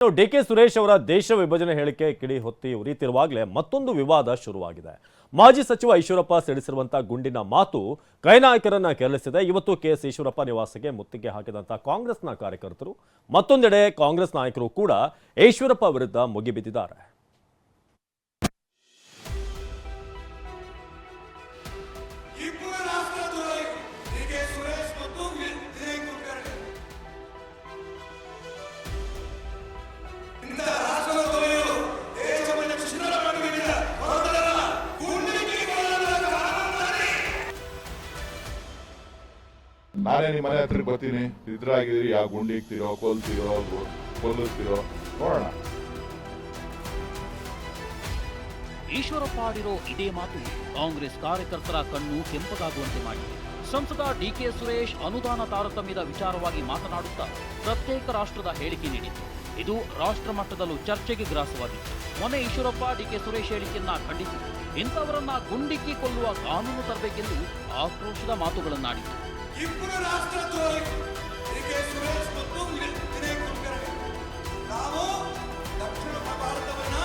D K Suresh ಅವರ ದೇಶ ವಿಭಜನೆ ಹೇಳಿಕೆ ಕಿಡಿ ಹೊತ್ತಿ ಉರಿತಿರುವಾಗಲೇ ಮತ್ತೊಂದು ವಿವಾದ ಶುರುವಾಗಿದೆ. ಮಾಜಿ ಸಚಿವ ಈಶ್ವರಪ್ಪ ಸಿಡಿಸಿರುವಂತಹ ಗುಂಡಿನ ಮಾತು ಕೈನಾಯಕರನ್ನ ಕೆರಳಿಸಿದೆ. ಇವತ್ತು ಕೆ ಎಸ್ ಈಶ್ವರಪ್ಪ ನಿವಾಸಕ್ಕೆ ಮುತ್ತಿಗೆ ಹಾಕಿದಂತಹ ಕಾಂಗ್ರೆಸ್ನ ಕಾರ್ಯಕರ್ತರು, ಮತ್ತೊಂದೆಡೆ ಕಾಂಗ್ರೆಸ್ ನಾಯಕರು ಕೂಡ ಈಶ್ವರಪ್ಪ ವಿರುದ್ಧ ಮುಗಿಬಿದ್ದಿದ್ದಾರೆ. ನಾನೇ ನಿಮ್ಮ ಮನೆ ಹತ್ರಕ್ಕೆ ಬರ್ತೀನಿ. ಇದ್ರಾಗಿದ್ರಿ ಯಾವ ಗುಂಡಿ ಇಕ್ತಿರೋ, ಕೊಲ್ತಿರೋ ಕೊಲ್ಲಿಸ್ತಿರೋ. ನೋಡೋಣ. ಈಶ್ವರಪ್ಪ ಆಡಿರೋ ಇದೇ ಮಾತು ಕಾಂಗ್ರೆಸ್ ಕಾರ್ಯಕರ್ತರ ಕಣ್ಣು ಕೆಂಪಗಾಗುವಂತೆ ಮಾಡಿದೆ. ಸಂಸದ ಡಿಕೆ ಸುರೇಶ್ ಅನುದಾನ ತಾರತಮ್ಯದ ವಿಚಾರವಾಗಿ ಮಾತನಾಡುತ್ತಾ ಪ್ರತ್ಯೇಕ ರಾಷ್ಟ್ರದ ಹೇಳಿಕೆ ನೀಡಿತು ಇದು ರಾಷ್ಟ್ರ ಮಟ್ಟದಲ್ಲೂ ಚರ್ಚೆಗೆ ಗ್ರಾಸವಾಗಿತ್ತು ಮೊನ್ನೆ ಈಶ್ವರಪ್ಪ, ಡಿಕೆ ಸುರೇಶ್ ಹೇಳಿಕೆಯನ್ನ ಖಂಡಿಸಿ ಇಂಥವರನ್ನ ಗುಂಡಿಕ್ಕಿ ಕೊಲ್ಲುವ ಕಾನೂನು ತರಬೇಕೆಂದು ಆಕ್ರೋಶದ ಮಾತುಗಳನ್ನಾಡಿತು. ಇಬ್ಬರು ನಾವು ದಕ್ಷಿಣ ಭಾರತವನ್ನ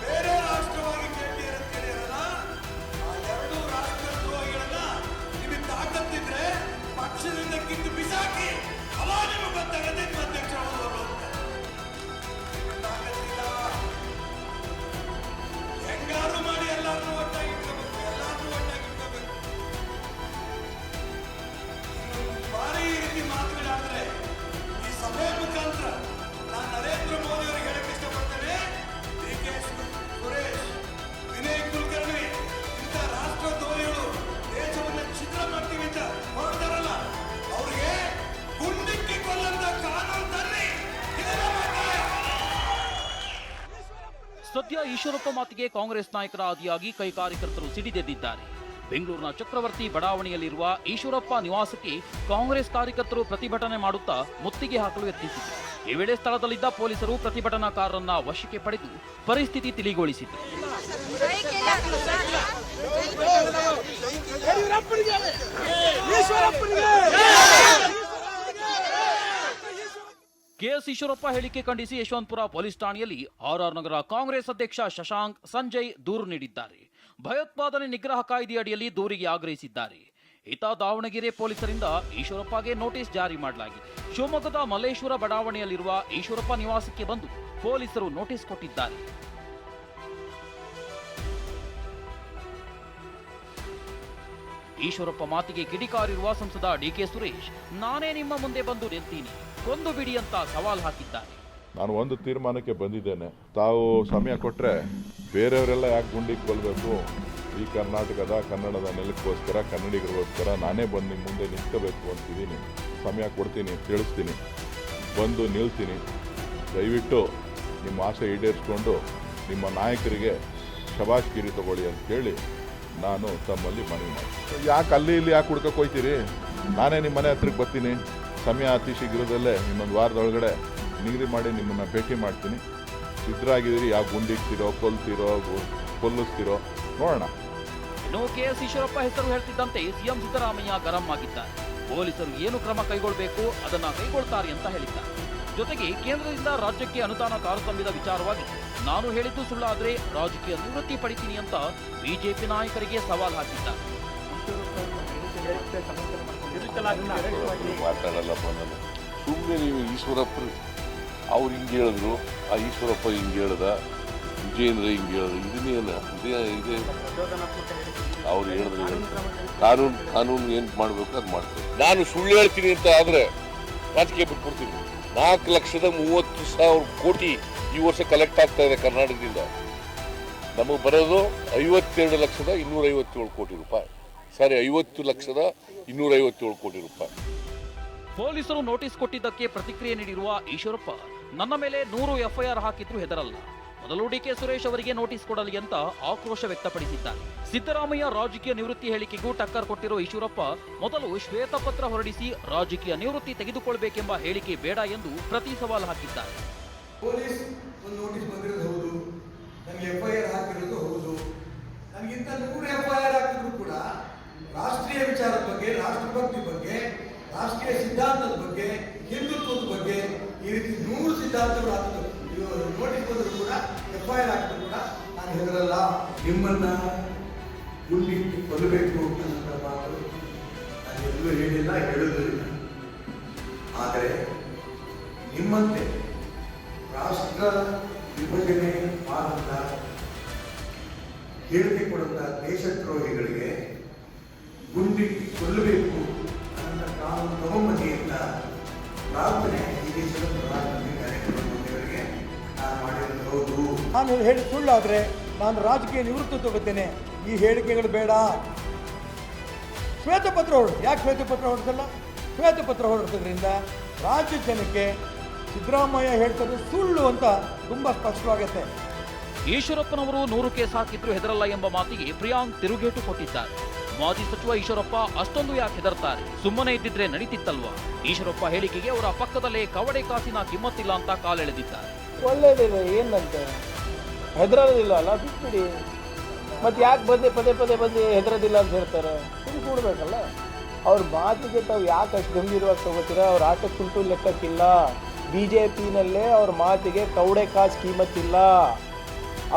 ಬೇರೆ ರಾಷ್ಟ್ರವಾಗಿ ಎರಡು ತಾಕತ್ತಿದ್ರೆ ಪಕ್ಷದಿಂದ ಕಿತ್ತು ಬಿಸಾಕಿ, ಅವಾಗ ನಿಮಗೆ ಗೊತ್ತಾಗತ್ತೆ ಅಧ್ಯಕ್ಷ ಸದ್ಯ ಈಶ್ವರಪ್ಪ ಮಾತಿಗೆ ಕಾಂಗ್ರೆಸ್ ನಾಯಕರ ಆದಿಯಾಗಿ ಕೈ ಕಾರ್ಯಕರ್ತರು ಸಿಡಿದೆದ್ದಿದ್ದಾರೆ ಬೆಂಗಳೂರಿನ ಚಕ್ರವರ್ತಿ ಬಡಾವಣೆಯಲ್ಲಿರುವ ಈಶ್ವರಪ್ಪ ನಿವಾಸಕ್ಕೆ ಕಾಂಗ್ರೆಸ್ ಕಾರ್ಯಕರ್ತರು ಪ್ರತಿಭಟನೆ ಮಾಡುತ್ತಾ ಮುತ್ತಿಗೆ ಹಾಕಲು ಯತ್ನಿಸಿದರು ಈ ವೇಳೆ ಸ್ಥಳದಲ್ಲಿದ್ದ ಪೊಲೀಸರು ಪ್ರತಿಭಟನಾಕಾರರನ್ನ ವಶಕ್ಕೆ ಪಡೆದು ಪರಿಸ್ಥಿತಿ ತಿಳಿಗೊಳಿಸಿದರು ಕೆಎಸ್ ಈಶ್ವರಪ್ಪ ಹೇಳಿಕೆ ಖಂಡಿಸಿ ಯಶವಂತಪುರ ಪೊಲೀಸ್ ಠಾಣೆಯಲ್ಲಿ ಆರ್ಆರ್ ನಗರ ಕಾಂಗ್ರೆಸ್ ಅಧ್ಯಕ್ಷ ಶಶಾಂಕ್ ಸಂಜಯ್ ದೂರು ನೀಡಿದ್ದಾರೆ. ಭಯೋತ್ಪಾದನೆ ನಿಗ್ರಹ ಕಾಯ್ದೆಯಡಿಯಲ್ಲಿ ದೂರಿಗೆ ಆಗ್ರಹಿಸಿದ್ದಾರೆ. ಇತ ದಾವಣಗೆರೆ ಪೊಲೀಸರಿಂದ ಈಶ್ವರಪ್ಪಗೆ ನೋಟಿಸ್ ಜಾರಿ ಮಾಡಲಾಗಿದೆ. ಶಿವಮೊಗ್ಗದ ಮಲ್ಲೇಶ್ವರ ಬಡಾವಣೆಯಲ್ಲಿರುವ ಈಶ್ವರಪ್ಪ ನಿವಾಸಕ್ಕೆ ಬಂದು ಪೊಲೀಸರು ನೋಟಿಸ್ ಕೊಟ್ಟಿದ್ದಾರೆ. ಈಶ್ವರಪ್ಪ ಮಾತಿಗೆ ಕಿಡಿಕಾರಿರುವ ಸಂಸದ ಡಿಕೆ ಸುರೇಶ್, ನಾನೇ ನಿಮ್ಮ ಮುಂದೆ ಬಂದು ನಿಲ್ತೀನಿ. ಕೊಂದು ಬಿಡಿ ಅಂತ ಸವಾಲ್ ಹಾಕಿದ್ದಾರೆ. ನಾನು ಒಂದು ತೀರ್ಮಾನಕ್ಕೆ ಬಂದಿದ್ದೇನೆ. ತಾವು ಸಮಯ ಕೊಟ್ಟರೆ ಬೇರೆಯವರೆಲ್ಲ ಯಾಕೆ ಗುಂಡಿಗೆ ಕೊಲ್ಲಬೇಕು ಈ ಕರ್ನಾಟಕದ, ಕನ್ನಡದ ನೆಲಕ್ಕೋಸ್ಕರ, ಕನ್ನಡಿಗರಿಗೋಸ್ಕರ ನಾನೇ ಬಂದು ನಿಮ್ಮ ಮುಂದೆ ನಿಂತ್ಕೋಬೇಕು ಅಂತಿದ್ದೀನಿ. ಸಮಯ ಕೊಡ್ತೀನಿ, ತಿಳಿಸ್ತೀನಿ. ಬಂದು ನಿಲ್ತೀನಿ. ದಯವಿಟ್ಟು ನಿಮ್ಮ ಆಸೆ ಈಡೇರಿಸ್ಕೊಂಡು ನಿಮ್ಮ ನಾಯಕರಿಗೆ ಶಬಾಷ್ಗಿರಿ ತಗೊಳ್ಳಿ ಅಂತೇಳಿ ನಾನು ತಮ್ಮಲ್ಲಿ ಮನವಿ ಮಾಡ್ತೀನಿ. ಯಾಕೆ ಅಲ್ಲಿ ಇಲ್ಲಿ ಯಾಕೆ ಹುಡ್ಕೋಕೆ ಹೋಗ್ತೀರಿ ನಾನೇ ನಿಮ್ಮ ಮನೆ ಹತ್ರಕ್ಕೆ ಬರ್ತೀನಿ. ಸಮಯ ಅತಿ ಶೀಘ್ರದಲ್ಲೇ ಇನ್ನೊಂದು ವಾರದೊಳಗಡೆ ನಿಗದಿ ಮಾಡಿ ನಿಮ್ಮನ್ನು ಭೇಟಿ ಮಾಡ್ತೀನಿ. ಸಿದ್ಧರಾಗಿದ್ದೀರಿ ಯಾವ ಗುಂಡಿಕ್ತಿರೋ ಕೊಲ್ತಿರೋ ಕೊಲ್ಲಿಸ್ತಿರೋ ನೋಡೋಣ. ಇನ್ನು ಕೆಎಸ್ ಈಶ್ವರಪ್ಪ ಹೆಸರು ಹೇಳ್ತಿದ್ದಂತೆ ಸಿಎಂ ಸಿದ್ದರಾಮಯ್ಯ ಗರಂ ಆಗಿದ್ದಾರೆ. ಪೊಲೀಸರು ಏನು ಕ್ರಮ ಕೈಗೊಳ್ಳಬೇಕು ಅದನ್ನ ಕೈಗೊಳ್ತಾರೆ ಅಂತ ಹೇಳಿದ್ದಾರೆ. ಜೊತೆಗೆ ಕೇಂದ್ರದಿಂದ ರಾಜ್ಯಕ್ಕೆ ಅನುದಾನ ತಾರತಮ್ಯದ ವಿಚಾರವಾಗಿ ನಾನು ಹೇಳಿದ್ದು ಸುಳ್ಳಾದ್ರೆ ರಾಜಕೀಯ ನಿವೃತ್ತಿ ಪಡಿತೀನಿ ಅಂತ ಬಿಜೆಪಿ ನಾಯಕರಿಗೆ ಸವಾಲು ಹಾಕಿದ್ದಾರೆ. ಮಾತಾಡಲ್ಲಪ್ಪ ನಾನು ಸುಮ್ಮನೆ ನೀವು ಈಶ್ವರಪ್ಪರು ಅವ್ರು ಹಿಂಗೆ ಹೇಳಿದ್ರು ಆ ಈಶ್ವರಪ್ಪ ಹಿಂಗೆ ಹೇಳ್ದ ವಿಜೇಂದ್ರ ಹಿಂಗೆ ಹೇಳಿದ್ರು ಇದನ್ನೇನು ಇದೇ ಇದೇ. ಅವ್ರು ಹೇಳಿದ್ರು ಕಾನೂನು ಕಾನೂನು ಏನು ಮಾಡಬೇಕು ಅದು ಮಾಡ್ತೀನಿ ನಾನು ಸುಳ್ಳು ಹೇಳ್ತೀನಿ ಅಂತ ಆದರೆ ರಾಜಕೀಯ ಬಿಟ್ಕೊಡ್ತೀನಿ ನಾಲ್ಕು ಲಕ್ಷದ ಮೂವತ್ತು ಸಾವಿರ ಕೋಟಿ ಈ ವರ್ಷ ಕಲೆಕ್ಟ್ ಆಗ್ತಾ ಇದೆ ಕರ್ನಾಟಕದಿಂದ. ನಮಗೆ ಬರೋದು ಐವತ್ತೆರಡು ಲಕ್ಷದ ಇನ್ನೂರೈವತ್ತೇಳು ಕೋಟಿ ರೂಪಾಯಿ. ಸಾರಿ ಐವತ್ತು ಲಕ್ಷದ ಇನ್ನೂರ ಐವತ್ತೇಳು ಕೋಟಿ ರೂಪಾಯಿ. ಪೊಲೀಸರು ನೋಟಿಸ್ ಕೊಟ್ಟಿದ್ದಕ್ಕೆ ಪ್ರತಿಕ್ರಿಯೆ ನೀಡಿರುವ ಈಶ್ವರಪ್ಪ ನನ್ನ ಮೇಲೆ ನೂರು ಎಫ್ಐಆರ್ ಹಾಕಿದ್ರು ಹೆದರಲ್ಲ. ಮೊದಲು ಡಿಕೆ ಸುರೇಶ್ ಅವರಿಗೆ ನೋಟಿಸ್ ಕೊಡಲಿ ಅಂತ ಆಕ್ರೋಶ ವ್ಯಕ್ತಪಡಿಸಿದ್ದಾರೆ. ಸಿದ್ದರಾಮಯ್ಯ ರಾಜಕೀಯ ನಿವೃತ್ತಿ ಹೇಳಿಕೆಗೂ ಟಕ್ಕರ್ ಕೊಟ್ಟಿರೋ ಈಶ್ವರಪ್ಪ ಮೊದಲು ಶ್ವೇತಪತ್ರ ಹೊರಡಿಸಿ ರಾಜಕೀಯ ನಿವೃತ್ತಿ ತೆಗೆದುಕೊಳ್ಬೇಕೆಂಬ ಹೇಳಿಕೆ ಬೇಡ ಎಂದು ಪ್ರತಿ ಸವಾಲು ಹಾಕಿದ್ದಾರೆ. ಪೊಲೀಸ್ ಒಂದು ನೋಟಿಸ್ ಬಂದಿರೋದು ಹೌದು ನನಗೆ ಎಫ್ ಐ ಆರ್ ಹಾಕಿರೋದು ಹೌದು. ನನಗಿಂತ ನೂರು ವಿಚಾರದ ಬಗ್ಗೆ ರಾಷ್ಟ್ರಭಕ್ತಿ ಬಗ್ಗೆ, ರಾಷ್ಟ್ರೀಯ ಸಿದ್ಧಾಂತದ ಬಗ್ಗೆ, ಹಿಂದುತ್ವದ ಬಗ್ಗೆ ಈ ರೀತಿ ನೂರು ಸಿದ್ಧಾಂತಗಳು ಆಗ್ತದೆ. ನೋಟಿಸ್ ಬಂದರೂ ಕೂಡ ಎಫ್ ಐ ಆರ್ ಆಗ್ತದೆ ಕೂಡ. ನಾನು ಹೇಳಲ್ಲ ನಿಮ್ಮನ್ನ ಗುಂಡಿಟ್ಟು ಕೊಲ್ಲಬೇಕು ಅನ್ನೋ ಮಾತು ನಾನು ಎಲ್ಲೂ ಹೇಳಿಲ್ಲ ಹೇಳುವುದಿಲ್ಲ ಆದರೆ ನಿಮ್ಮಂತೆ ತಗೊಂಬನ್ನಿ ಅಂತ ಪ್ರಾರ್ಥನೆ ಪ್ರಧಾನಮಂತ್ರಿ ನರೇಂದ್ರ ನಾನು ಮಾಡಿರೋದು ಹೌದು. ನಾನು ಹೇಳಿ ಸುಳ್ಳಾದ್ರೆ ನಾನು ರಾಜಕೀಯ ನಿವೃತ್ತಿ ತಗೋತೇನೆ. ಈ ಹೇಳಿಕೆಗಳು ಬೇಡ. ಶ್ವೇತಪತ್ರ ಹೊರಡು ಯಾಕೆ ಶ್ವೇತಪತ್ರ ಹೊರಡಿಸಲ್ಲ? ಶ್ವೇತಪತ್ರ ಹೊರಡಿಸೋದ್ರಿಂದ ರಾಜ್ಯ ಜನಕ್ಕೆ ಸಿದ್ದರಾಮಯ್ಯ ಹೇಳ್ತಾರೆ ಸುಳ್ಳು ಅಂತ ತುಂಬ ಸ್ಪಷ್ಟವಾಗುತ್ತೆ. ಈಶ್ವರಪ್ಪನವರು ನೂರು ಕೇಸ್ ಹಾಕಿದ್ರು ಹೆದರಲ್ಲ ಎಂಬ ಮಾತಿಗೆ ಪ್ರಿಯಾಂಕ್ ತಿರುಗೇಟು ಕೊಟ್ಟಿದ್ದಾರೆ. ಮಾಜಿ ಸಚಿವ ಈಶ್ವರಪ್ಪ ಅಷ್ಟೊಂದು ಯಾಕೆ ಹೆದರ್ತಾರೆ? ಸುಮ್ಮನೆ ಇದ್ದಿದ್ರೆ ನಡೀತಿತ್ತಲ್ವಾ? ಈಶ್ವರಪ್ಪ ಹೇಳಿಕೆಗೆ ಅವರ ಪಕ್ಕದಲ್ಲೇ ಕವಡೆ ಕಾಸಿನ ಕಿಮ್ಮತ್ತಿಲ್ಲ ಅಂತ ಕಾಲೆಳೆದಿದ್ದಾರೆ. ಒಳ್ಳೇದಿದೆ, ಏನಂತೆ? ಹೆದರೋದಿಲ್ಲ ಅಲ್ಲ ಬಿಟ್ಬಿಡಿ. ಮತ್ತೆ ಯಾಕೆ ಬಂದೆ, ಪದೇ ಪದೇ ಬಂದು ಹೆದರೋದಿಲ್ಲ ಅಂತ ಹೇಳ್ತಾರೆ? ಇದು ಕೂಡ್ಬೇಕಲ್ಲ. ಅವ್ರ ಮಾತಿಗೆ ತಾವು ಯಾಕೆ ಅಷ್ಟು ಗಂಭೀರವಾಗಿ ತಗೋತೀರಾ? ಅವ್ರ ಆಟಕ್ಕುಂಟು ಲೆಕ್ಕಕ್ಕಿಲ್ಲ. ಬಿ ಜೆ ಪಿನಲ್ಲೇ ಅವ್ರ ಮಾತಿಗೆ ಕವಡೆ ಕಾಸು ಕೀಮತ್ತಿಲ್ಲ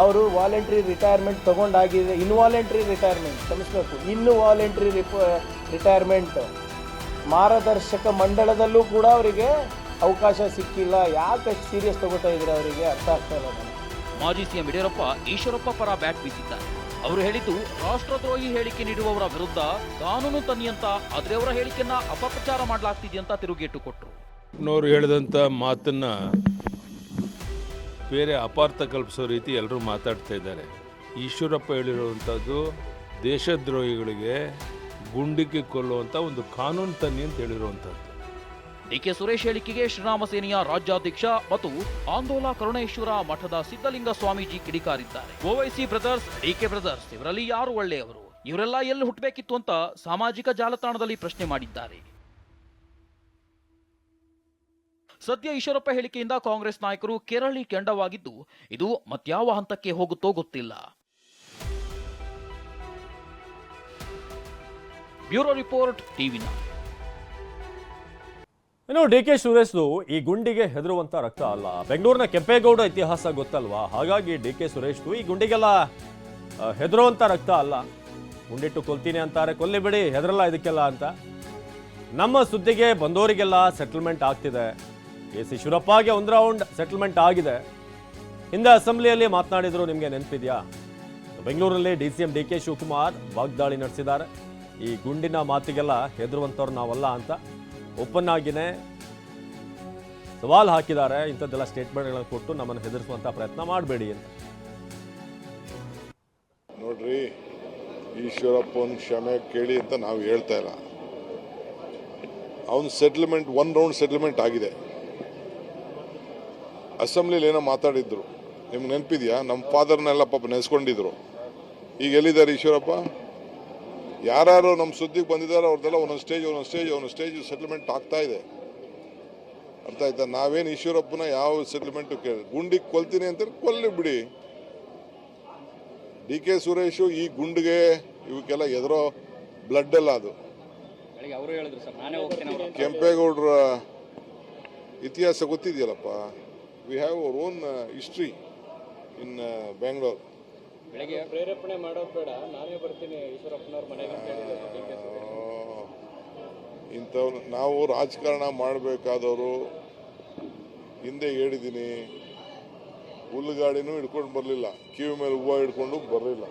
ಅವರು ವಾಲಂಟ್ರಿ ರಿಟೈರ್ಮೆಂಟ್ ತೊಗೊಂಡಾಗಿದೆ. ಇನ್ವಾಲಂಟ್ರಿ ರಿಟೈರ್ಮೆಂಟ್ ಕ್ಷಮಿಸ್ಬೇಕು ಇನ್ನು ವಾಲಂಟ್ರಿ ರಿಟೈರ್ಮೆಂಟ್ ಮಾರ್ಗದರ್ಶಕ ಮಂಡಳದಲ್ಲೂ ಕೂಡ ಅವರಿಗೆ ಅವಕಾಶ ಸಿಕ್ಕಿಲ್ಲ. ಯಾಕೆ ಸೀರಿಯಸ್ ತಗೋತಾ ಇದ್ರೆ ಅವರಿಗೆ? ಅರ್ಥ ಆಗ್ತಾ ಇಲ್ಲ ಮಾಜಿ ಸಿಎಂ ಯಡಿಯೂರಪ್ಪ ಈಶ್ವರಪ್ಪ ಪರ ಬ್ಯಾಟ್ ಬೀಸಿದ್ದಾರೆ ಅವರು ಹೇಳಿದ್ದು ರಾಷ್ಟ್ರದ್ರೋಹಿ ಹೇಳಿಕೆ ನೀಡುವವರ ವಿರುದ್ಧ ಕಾನೂನು ತನ್ನಿ ಅಂತ ಆದರೆ ಅವರ ಹೇಳಿಕೆಯನ್ನ ಅಪಪ್ರಚಾರ ಮಾಡಲಾಗ್ತಿದೆಯಂತ ತಿರುಗೇಟು ಕೊಟ್ಟರು ಹೇಳಿದಂಥ ಮಾತನ್ನು ಬೇರೆ ಅಪಾರ್ಥ ಕಲ್ಪಿಸೋ ರೀತಿ ಎಲ್ಲರೂ ಮಾತಾಡ್ತಾ ಇದ್ದಾರೆ. ಈಶ್ವರಪ್ಪ ಹೇಳಿರುವಂಥದ್ದು ದೇಶದ್ರೋಹಿಗಳಿಗೆ ಗುಂಡಿಗೆ ಕೊಲ್ಲುವಂಥ ಒಂದು ಕಾನೂನು ತನ್ನಿ ಅಂತ ಹೇಳಿರುವಂಥದ್ದು. ಡಿಕೆ ಸುರೇಶ್ ಹೇಳಿಕೆಗೆ ಶ್ರೀರಾಮ ಸೇನೆಯ ರಾಜ್ಯಾಧ್ಯಕ್ಷ ಮತ್ತು ಆಂದೋಲ ಕರುಣೇಶ್ವರ ಮಠದ ಸಿದ್ದಲಿಂಗ ಸ್ವಾಮೀಜಿ ಕಿಡಿಕಾರಿದ್ದಾರೆ. ಓವೈಸಿ ಬ್ರದರ್ಸ್ ಡಿಕೆ ಬ್ರದರ್ಸ್, ಇವರಲ್ಲಿ ಯಾರು ಒಳ್ಳೆಯವರು? ಇವರೆಲ್ಲ ಎಲ್ಲಿ ಹುಟ್ಟಬೇಕಿತ್ತು ಅಂತ ಸಾಮಾಜಿಕ ಜಾಲತಾಣದಲ್ಲಿ ಪ್ರಶ್ನೆ ಮಾಡಿದ್ದಾರೆ. ಸದ್ಯ ಈಶ್ವರಪ್ಪ ಹೇಳಿಕೆಯಿಂದ ಕಾಂಗ್ರೆಸ್ ನಾಯಕರು ಕೆರಳಿ ಕೆಂಡವಾಗಿದ್ದು, ಇದು ಮತ್ಯಾವ ಹಂತಕ್ಕೆ ಹೋಗುತ್ತೋ ಗೊತ್ತಿಲ್ಲ. ಬ್ಯೂರೋ ರಿಪೋರ್ಟ್, ಟಿವಿ ಇನ್ನು ಡಿ ಕೆ ಸುರೇಶ್ದು ಈ ಗುಂಡಿಗೆ ಹೆದರುವಂತ ರಕ್ತ ಅಲ್ಲ. ಬೆಂಗಳೂರಿನ ಕೆಂಪೇಗೌಡ ಇತಿಹಾಸ ಗೊತ್ತಲ್ವಾ? ಹಾಗಾಗಿ ಡಿ ಕೆ ಸುರೇಶ್ದು ಈ ಗುಂಡಿಗೆಲ್ಲ ಹೆದರುವಂತ ರಕ್ತ ಅಲ್ಲ. ಗುಂಡಿಟ್ಟು ಕೊಲ್ತೀನಿ ಅಂತಾರೆ, ಕೊಲ್ಲಿ ಬಿಡಿ, ಹೆದರಲ್ಲ ಇದಕ್ಕೆಲ್ಲ ಅಂತ. ನಮ್ಮ ಸುದ್ದಿಗೆ ಬಂದವರಿಗೆಲ್ಲ ಸೆಟಲ್ಮೆಂಟ್ ಆಗ್ತಿದೆ. ಎಸ್ ಶಿವರಪ್ಪಗೆ ಒಂದು ರೌಂಡ್ ಸೆಟಲ್ಮೆಂಟ್ ಆಗಿದೆ. ಹಿಂದೆ ಅಸೆಂಬ್ಲಿಯಲ್ಲಿ ಮಾತನಾಡಿದ್ರು, ನಿಮಗೆ ನೆನಪಿದೆಯಾ? ಬೆಂಗಳೂರಲ್ಲಿ D C M D K Shivakumar ವಾಗ್ದಾಳಿ ನಡೆಸಿದ್ದಾರೆ. ಈ ಗುಂಡಿನ ಮಾತಿಗೆಲ್ಲ ಹೆದರುವಂಥವ್ರು ನಾವಲ್ಲ ಅಂತ ಓಪನ್ ಆಗಿನೇ ಸವಾಲ್ ಹಾಕಿದ್ದಾರೆ. ಇಂಥದ್ದೆಲ್ಲ ಸ್ಟೇಟ್ಮೆಂಟ್ಗಳನ್ನು ಕೊಟ್ಟು ನಮ್ಮನ್ನು ಹೆದರಿಸುವಂಥ ಪ್ರಯತ್ನ ಮಾಡಬೇಡಿ ಅಂತ. ನೋಡ್ರಿ ಈಶ್ವರಪ್ಪನ ಕ್ಷಮೆ ಕೇಳಿ ಅಂತ ನಾವು ಹೇಳ್ತಾ ಇಲ್ಲ. ಅವನ ಸೆಟ್ಲ್ಮೆಂಟ್ ಒನ್ ರೌಂಡ್ ಸೆಟ್ಲ್ಮೆಂಟ್ ಆಗಿದೆ. ಅಸೆಂಬ್ಲಿಲಿ ಏನೋ ಮಾತಾಡಿದ್ರು. ನಿಮ್ಗೆ ನೆನಪಿದ್ಯಾ? ನಮ್ಮ ಫಾದರ್ನೆಲ್ಲ ಪಾಪ ನೆನೆಸ್ಕೊಂಡಿದ್ರು. ಈಗ ಎಲ್ಲಿದ್ದಾರೆ ಈಶ್ವರಪ್ಪ? ಯಾರ್ಯಾರು ನಮ್ಮ ಸುದ್ದಿಗೆ ಬಂದಿದ್ದಾರೆ ಅವ್ರದ್ದೆಲ್ಲ ಒಂದೊಂದು ಸ್ಟೇಜ್ ಒಂದೊಂದು ಸ್ಟೇಜ್ ಒಂದೊಂದು ಸ್ಟೇಜ್ ಸೆಟ್ಲ್ಮೆಂಟ್ ಆಗ್ತಾ ಇದೆ. ಅಂತ ಆಯ್ತಾ? ನಾವೇನು ಈಶ್ವರಪ್ಪನ ಯಾವ ಸೆಟ್ಲ್ಮೆಂಟು ಕೇಳಿ ಗುಂಡಿಗೆ ಕೊಲ್ತೀನಿ ಅಂತ ಕೊಲ್ಲಿ ಬಿಡಿ. ಡಿ ಕೆ ಸುರೇಶು ಈ ಗುಂಡಿಗೆ ಇವಕ್ಕೆಲ್ಲ ಎದುರೋ ಬ್ಲಡ್ ಎಲ್ಲ ಅದು. ಕೆಂಪೇಗೌಡರ ಇತಿಹಾಸ ಗೊತ್ತಿದೆಯಲ್ಲಪ್ಪ? We have our own history in Bangalore ಪ್ರೇರೇಪಣೆ ಮಾಡೋದು ಬೇಡ. ನಾನೇ ಬರ್ತೀನಿ ಈಶ್ವರಪ್ಪನವ್ರ ಮನೆಗೆ ಇಂಥವ್ರು ನಾವು ರಾಜಕಾರಣ ಮಾಡಬೇಕಾದವರು ಹಿಂದೆ ಹೇಳಿದ್ದೀನಿ. ಹುಲ್ಲುಗಾಡಿನೂ ಹಿಡ್ಕೊಂಡು ಬರಲಿಲ್ಲ. ಕಿವಿ ಮೇಲೆ ಹೂವು ಹಿಡ್ಕೊಂಡು ಬರಲಿಲ್ಲ.